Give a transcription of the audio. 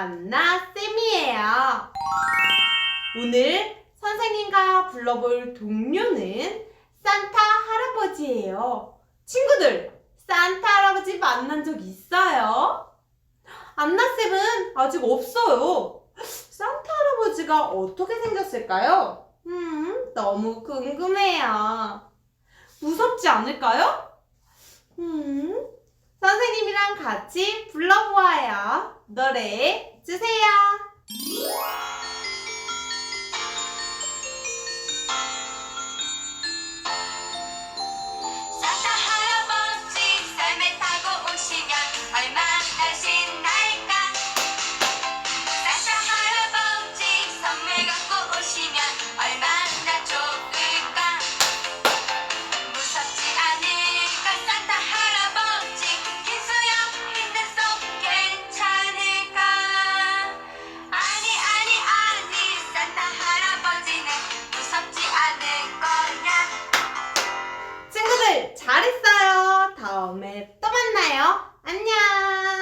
안나쌤이에요. 오늘 선생님과 불러볼 동료는 산타 할아버지예요. 친구들, 산타 할아버지 만난 적 있어요? 안나쌤은 아직 없어요. 산타 할아버지가 어떻게 생겼을까요? 음, 너무 궁금해요. 무섭지 않을까요? 음, 선생님이랑 같이 노래 주세요. 산타 할아버지 삶에 타고 오시면 얼마나 신 잘했어요. 다음에 또 만나요. 안녕.